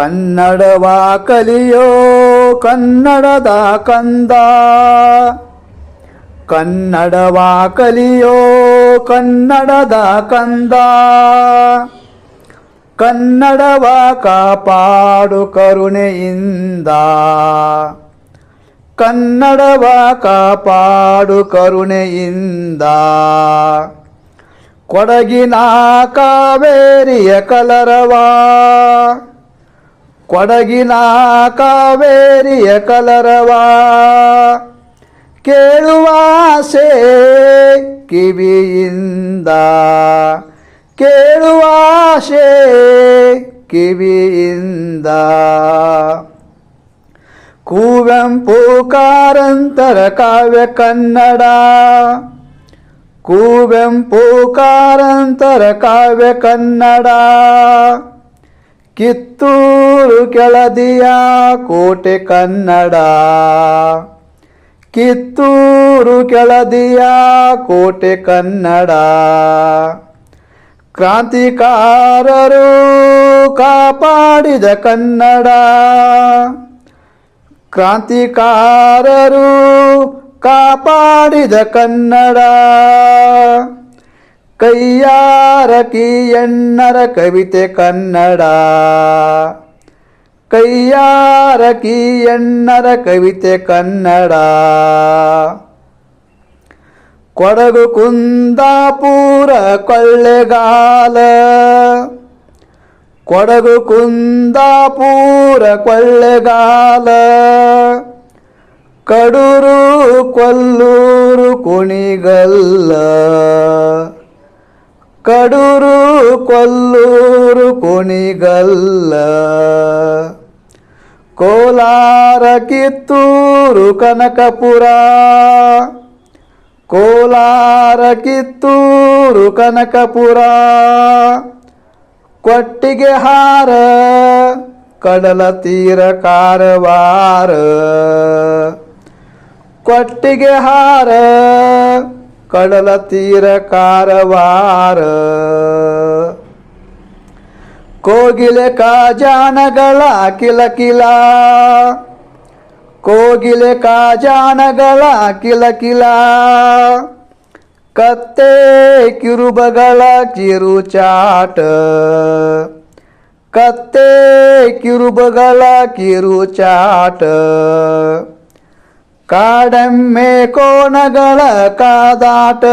ಕನ್ನಡವ ಕಲಿಯೋ ಕನ್ನಡದ ಕಂದ. ಕನ್ನಡವ ಕಲಿಯೋ ಕನ್ನಡದ ಕಂದ. ಕನ್ನಡವ ಕಾಪಾಡು ಕರುಣೆಯಿಂದ. ಕನ್ನಡವ ಕಾಪಾಡು ಕರುಣೆಯಿಂದ. ಕೊಡಗಿನ ಕಾವೇರಿಯ ಕಲರವ. ಕೊಡಗಿನ ಕಾವೇರಿಯ ಕಲರವ. ಕೇಳುವಾಸೆ ಕಿವಿಯಿಂದ. ಕೇಳುವಾಸೆ ಕಿವಿಯಿಂದ. ಕುವೆಂಪು ಕಾರಂತರ ಕಾವ್ಯ ಕನ್ನಡ. ಕುವೆಂಪು ಕಾರಂತರ ಕಾವ್ಯ ಕನ್ನಡ. ಕಿತ್ತೂರು ಕೆಳದಿಯ ಕೋಟೆ ಕನ್ನಡ. ಕಿತ್ತೂರು ಕೆಳದಿಯ ಕೋಟೆ ಕನ್ನಡ. ಕ್ರಾಂತಿಕಾರರು ಕಾಪಾಡಿದ ಕನ್ನಡ. ಕ್ರಾಂತಿಕಾರರು ಕಾಪಾಡಿದ ಕನ್ನಡ. ಕೈಯಾರಕಿ ಎಣ್ಣರ ಕವಿತೆ ಕನ್ನಡ. ಕೈಯಾರಕಿ ಎಣ್ಣರ ಕವಿತೆ ಕನ್ನಡ. ಕೊಡಗು ಕುಂದಾಪುರ ಕೊಳ್ಳೆಗಾಲ. ಕೊಡಗು ಕುಂದಾಪುರ ಕೊಳ್ಳೆಗಾಲ. ಕಡೂರು, ಕೊಲ್ಲೂರು ಕುಣಿಗಲ್ಲ. ಕಡೂರು, ಕೊಲ್ಲೂರು ಕುಣಿಗಲ್ಲ. ಕೋಲಾರ, ಕಿತ್ತೂರು, ಕನಕಪುರ. ಕೋಲಾರ, ಕಿತ್ತೂರು, ಕನಕಪುರ. ಕೊಟ್ಟಿಗೆ ಹಾರ, ಕಡಲ ತೀರ, ಕಾರವಾರ. ಕೊಟ್ಟಿಗೆ ಹಾರ ಕಡಲ ತೀರ ಕಾರವಾರ ಕೋಗಿಲೆ ಕಾಜಾನಗಳ ಕಿಲಕಿಲ ಕೋಗಿಲೆ ಕಾಜಾನಗಳ ಕಿಲಕಿಲ ಕತ್ತೆ ಕಿರುಬಗಳ ಕಿರುಚಾಟ ಕತ್ತೆ ಕಿರುಬಗಳ ಕಿರುಚಾಟ ಕಾಡೆಮ್ಮೆ ಕೋಣಗಳ ಕಾದಾಟ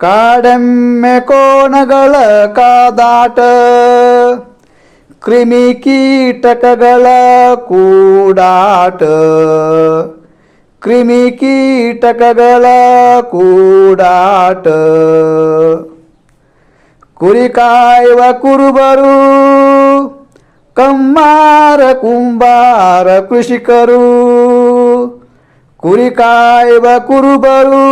ಕಾಡೆಮ್ಮೆ ಕೋಣಗಳ ಕಾದಾಟ ಕ್ರಿಮಿ ಕೀಟಕಗಳ ಕೂಡಾಟ ಕ್ರಿಮಿ ಕೀಟಕಗಳ ಕೂಡಾಟ ಕುರಿ ಕಾಯುವ ಕುರುಬರು ಕಮ್ಮಾರ ಕುಂಬಾರ ಕೃಷಿಕರು, ಕುರಿ ಕಾಯುವ ಕುರುಬರು,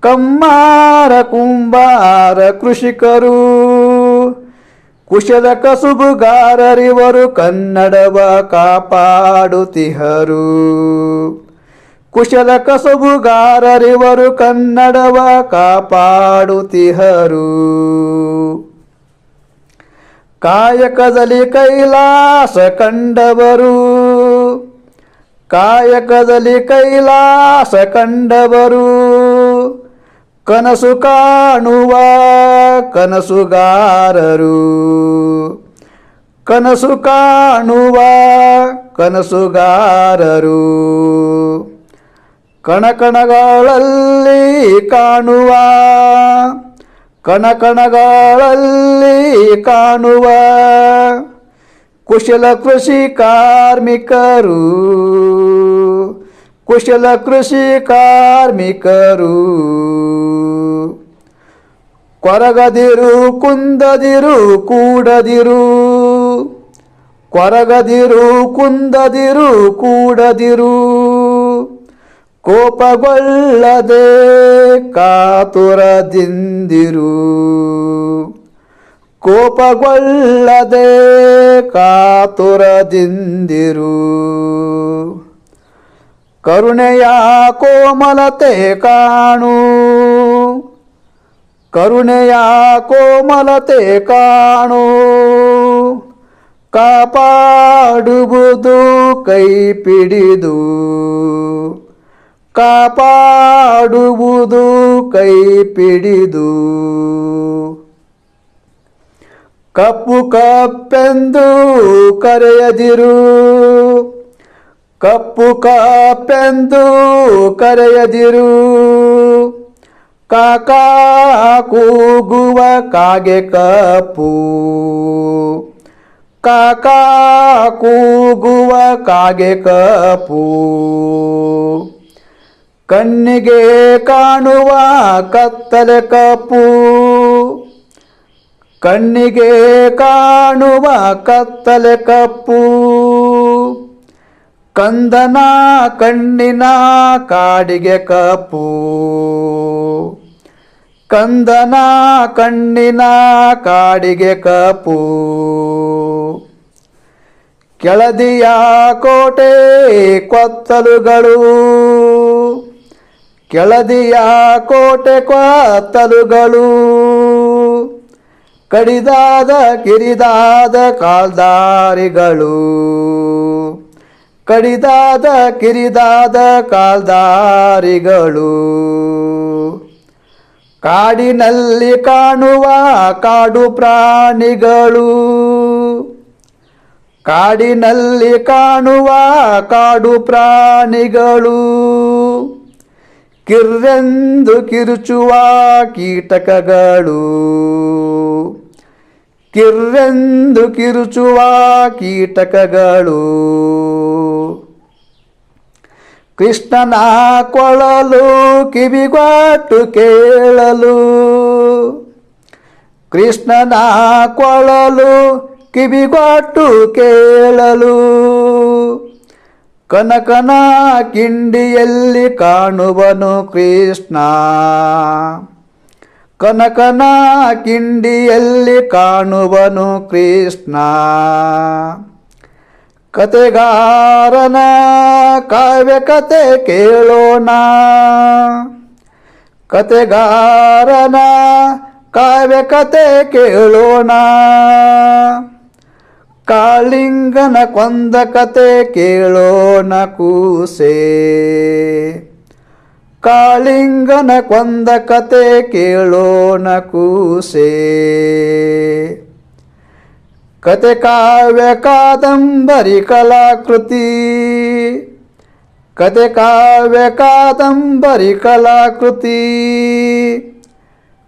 ಕಮ್ಮಾರ ಕುಂಬಾರ ಕೃಷಿಕರು. ಕುಶಲ ಕಸುಬುಗಾರರಿವರು ಕನ್ನಡವ ಕಾಪಾಡುತ್ತಿಹರು ಕುಶಲ ಕಸುಬುಗಾರರಿವರು ಕನ್ನಡವ ಕಾಪಾಡುತ್ತಿಹರು ಕಾಯಕದಲ್ಲಿ ಕೈಲಾಸ ಕಂಡವರು. ಕಾಯಕದಲ್ಲಿ ಕೈಲಾಸ ಕಂಡವರು. ಕನಸು ಕಾಣುವ ಕನಸುಗಾರರು. ಕನಸು ಕಾಣುವ ಕನಸುಗಾರರು. ಕಣಕಣಗಳಲ್ಲಿ ಕಾಣುವ ಕಣಕಣಗಳಲ್ಲಿ ಕಾಣುವ ಕುಶಲ ಕೃಷಿ ಕಾರ್ಮಿಕರು ಕುಶಲ ಕೃಷಿ ಕಾರ್ಮಿಕರು. ಕೊರಗದಿರು ಕುಂದದಿರು ಕೂಡದಿರು. ಕೊರಗದಿರು ಕುಂದದಿರು ಕೂಡದಿರು. ಕೋಪಗೊಳ್ಳದೆ ಕಾತುರದಿಂದಿರು. ಕೋಪಗೊಳ್ಳದೆ ಕಾತುರದಿಂದಿರು. ಕರುಣೆಯ ಕೋಮಲತೆ ಕಾಣು. ಕರುಣೆಯ ಕೋಮಲತೆ ಕಾಣು. ಕಾಪಾಡುವುದು ಕೈ ಪಿಡಿದು ಕಾಪಾಡುವುದು ಕೈ ಪಿಡಿದು ಕಪ್ಪು ಕಪ್ಪೆಂದು ಕರೆಯದಿರು. ಕಪ್ಪು ಕಪ್ಪೆಂದು ಕರೆಯದಿರು. ಕಾಕಾ ಕೂಗುವ ಕಾಗೆ ಕಪ್ಪು. ಕಾಕಾ ಕೂಗುವ ಕಾಗೆ ಕಪ್ಪು. ಕಣ್ಣಿಗೆ ಕಾಣುವ ಕತ್ತಲೆ ಕಪ್ಪು. ಕಣ್ಣಿಗೆ ಕಾಣುವ ಕತ್ತಲೆ ಕಪ್ಪು. ಕಂದನ ಕಣ್ಣಿನ ಕಾಡಿಗೆ ಕಪ್ಪು. ಕಂದನ ಕಣ್ಣಿನ ಕಾಡಿಗೆ ಕಪ್ಪು. ಕೆಳದಿಯ ಕೋಟೆ ಕೊತ್ತಲುಗಳು. ಕೆಳದಿಯ ಕೋಟೆ ಕೊತ್ತಲುಗಳು ಕಡಿದಾದ ಕಿರಿದಾದ ಕಾಲ್ದಾರಿಗಳು, ಕಡಿದಾದ ಕಿರಿದಾದ ಕಾಲ್ದಾರಿಗಳು. ಕಾಡಿನಲ್ಲಿ ಕಾಣುವ ಕಾಡು ಪ್ರಾಣಿಗಳು, ಕಾಡಿನಲ್ಲಿ ಕಾಣುವ ಕಾಡು ಪ್ರಾಣಿಗಳು. ಕಿರ್ರೆಂದು ಕಿರುಚುವ ಕೀಟಕಗಳು. ಕಿರ್ರೆಂದು ಕಿರುಚುವ ಕೀಟಕಗಳು. ಕೃಷ್ಣನ ಕೊಳಲು ಕಿವಿಗೊಟ್ಟು ಕೇಳಲು. ಕೃಷ್ಣನ ಕೊಳಲು ಕಿವಿಗೊಟ್ಟು ಕೇಳಲು. ಕನಕನ ಕಿಂಡಿಯಲ್ಲಿ ಕಾಣುವನು ಕೃಷ್ಣ. ಕನಕನ ಕಿಂಡಿಯಲ್ಲಿ ಕಾಣುವನು ಕೃಷ್ಣ. ಕತೆಗಾರನ ಕಾವ್ಯ ಕತೆ ಕೇಳೋಣ. ಕತೆಗಾರನ ಕಾವ್ಯ ಕತೆ ಕೇಳೋಣ. ಕಾಳಿಂಗನ ಕೊಂದ ಕತೆ ಕೇಳೋಣ ಕೂಸೆ. ಕಾಳಿಂಗನ ಕೊಂದ ಕತೆ ಕೇಳೋಣ ಕೂಸೆ. ಕತೆ ಕಾವ್ಯ ಕಾದಂಬರಿ ಕಲಾಕೃತಿ. ಕತೆ ಕಾವ್ಯ ಕಾದಂಬರಿ ಕಲಾಕೃತಿ.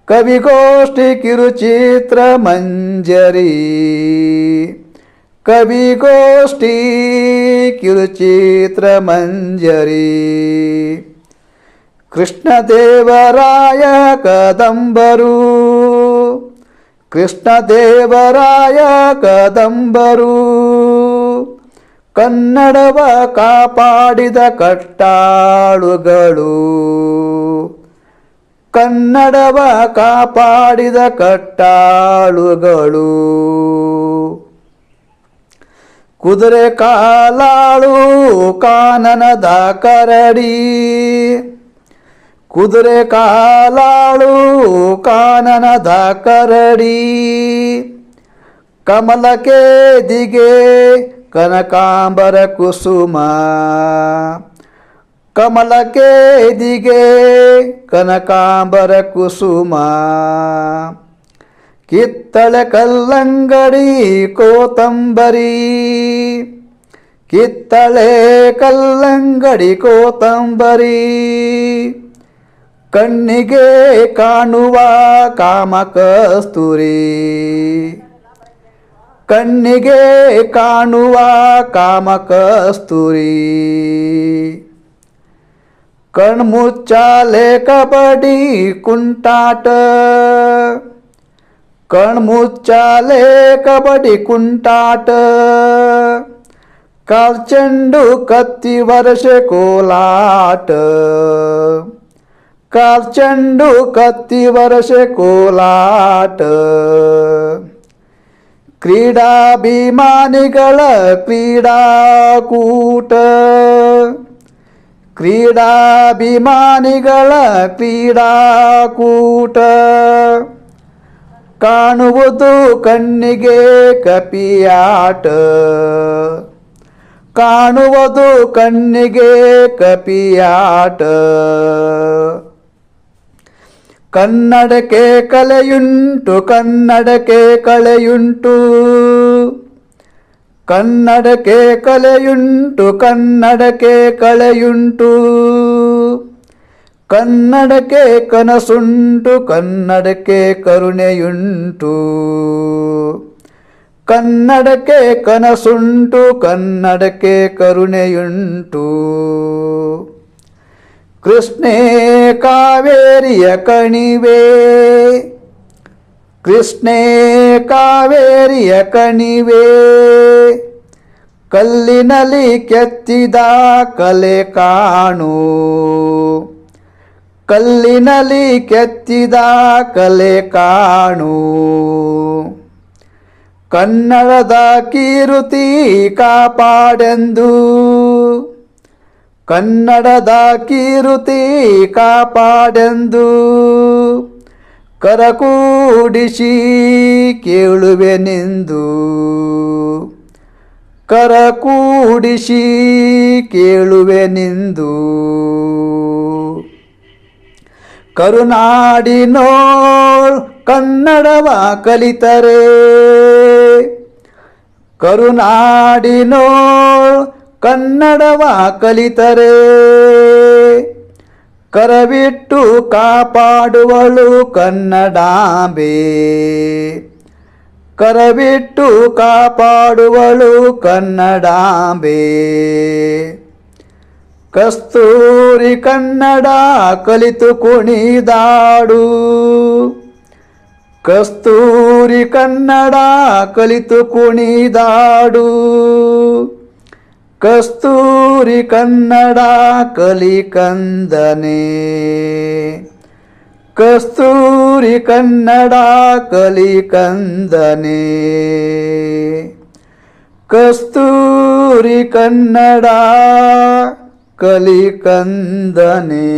ಕವಿಗೋಷ್ಠಿ ಕಿರುಚಿತ್ರ ಮಂಜರಿ. ಕವಿಗೋಷ್ಠಿ ಕಿರುಚಿತ್ರ ಮಂಜರಿ ಕೃಷ್ಣದೇವರಾಯ ಕದಂಬರು. ಕೃಷ್ಣದೇವರಾಯ ಕದಂಬರು. ಕನ್ನಡವ ಕಾಪಾಡಿದ ಕಟ್ಟಾಳುಗಳು. ಕನ್ನಡವ ಕಾಪಾಡಿದ ಕಟ್ಟಾಳುಗಳು. ಕುದುರೆ ಕಾಲಾಳು ಕಾನನದ ಕರಡಿ. ಕುದುರೆ ಕಾಲಾಳು ಕಾನನದ ಕರಡಿ. ಕಮಲಕ್ಕೆ ದಿಗೆ ಕನಕಾಂಬರ ಕುಸುಮ. ಕಮಲಕ್ಕೆ ದಿಗೆ ಕನಕಾಂಬರ ಕುಸುಮ. ಕಿತ್ತಳೆ ಕಲ್ಲಂಗಡಿ ಕೋತಂಬರಿ ಕಿತ್ತಳೆ ಕಲ್ಲಂಗಡಿ ಕೋತಂಬರಿ ಕಣ್ಣಿಗೆ ಕಾಣುವ ಕಾಮಕಸ್ತೂರಿ ಕಣ್ಣಿಗೆ ಕಾಣುವ ಕಾಮಕಸ್ತೂರಿ ಕಣ್ಮುಚ್ಚಾಲೆ ಕಬಡ್ಡಿ ಕುಂಟಾಟ कणमूचाले कबड्डी कुंटाट. काल चेंडू कत्ती वर्षे कोलाट. काल चेंडू कत्ती वर्षे कोलाट. क्रीडाभिमानिगळ क्रीडाकूट क्रीडाभिमानिगळ क्रीडाकूट ಕಾಣುವುದು ಕಣ್ಣಿಗೆ ಕಪಿಯಾಟ. ಕಾಣುವುದು ಕಣ್ಣಿಗೆ ಕಪಿಯಾಟ. ಕನ್ನಡಕ್ಕೆ ಕಲೆಯುಂಟು ಕನ್ನಡಕ್ಕೆ ಕಲೆಯುಂಟು ಕನ್ನಡಕ್ಕೆ ಕಲೆಯುಂಟು ಕನ್ನಡಕ್ಕೆ ಕಳೆಯುಂಟು. ಕನ್ನಡಕ್ಕೆ ಕನಸುಂಟು, ಕನ್ನಡಕ್ಕೆ ಕರುಣೆಯುಂಟು. ಕನ್ನಡಕ್ಕೆ ಕನಸುಂಟು, ಕನ್ನಡಕ್ಕೆ ಕರುಣೆಯುಂಟು. ಕೃಷ್ಣೇ ಕಾವೇರಿಯ ಕಣಿವೆ. ಕೃಷ್ಣೇ ಕಾವೇರಿಯ ಕಣಿವೆ. ಕಲ್ಲಿನಲ್ಲಿ ಕೆತ್ತಿದ ಕಲೆ ಕಾಣು. ಕಲ್ಲಿನಲ್ಲಿ ಕೆತ್ತಿದ ಕಲೆ ಕಾಣು. ಕನ್ನಡದ ಕೀರುತಿ ಕಾಪಾಡೆಂದು. ಕನ್ನಡದ ಕೀರುತಿ ಕಾಪಾಡೆಂದು. ಕರಕೂಡಿಸಿ ಕೇಳುವೆನೆಂದು ಕರಕೂಡಿಸಿ ಕೇಳುವೆನೆಂದು ಕರುನಾಡಿನೋಳ್ ಕನ್ನಡವ ಕಲಿತರೆ. ಕರುನಾಡಿನೋಳ್ ಕನ್ನಡವ ಕಲಿತರೆ. ಕರವಿಟ್ಟು ಕಾಪಾಡುವಳು ಕನ್ನಡಾಂಬೆ. ಕರವಿಟ್ಟು ಕಾಪಾಡುವಳು ಕನ್ನಡಾಂಬೆ. ಕಸ್ತೂರಿ ಕನ್ನಡ ಕಲಿತು ಕುಣಿದಾಡು. ಕಸ್ತೂರಿ ಕನ್ನಡ ಕಲಿತು ಕುಣಿದಾಡು. ಕಸ್ತೂರಿ ಕನ್ನಡ ಕಲಿಕಂದನೆ ಕಸ್ತೂರಿ ಕನ್ನಡ ಕಲಿಕಂದನೆ ಕಸ್ತೂರಿ ಕನ್ನಡ ಕಲಿ ಕಂದನೆ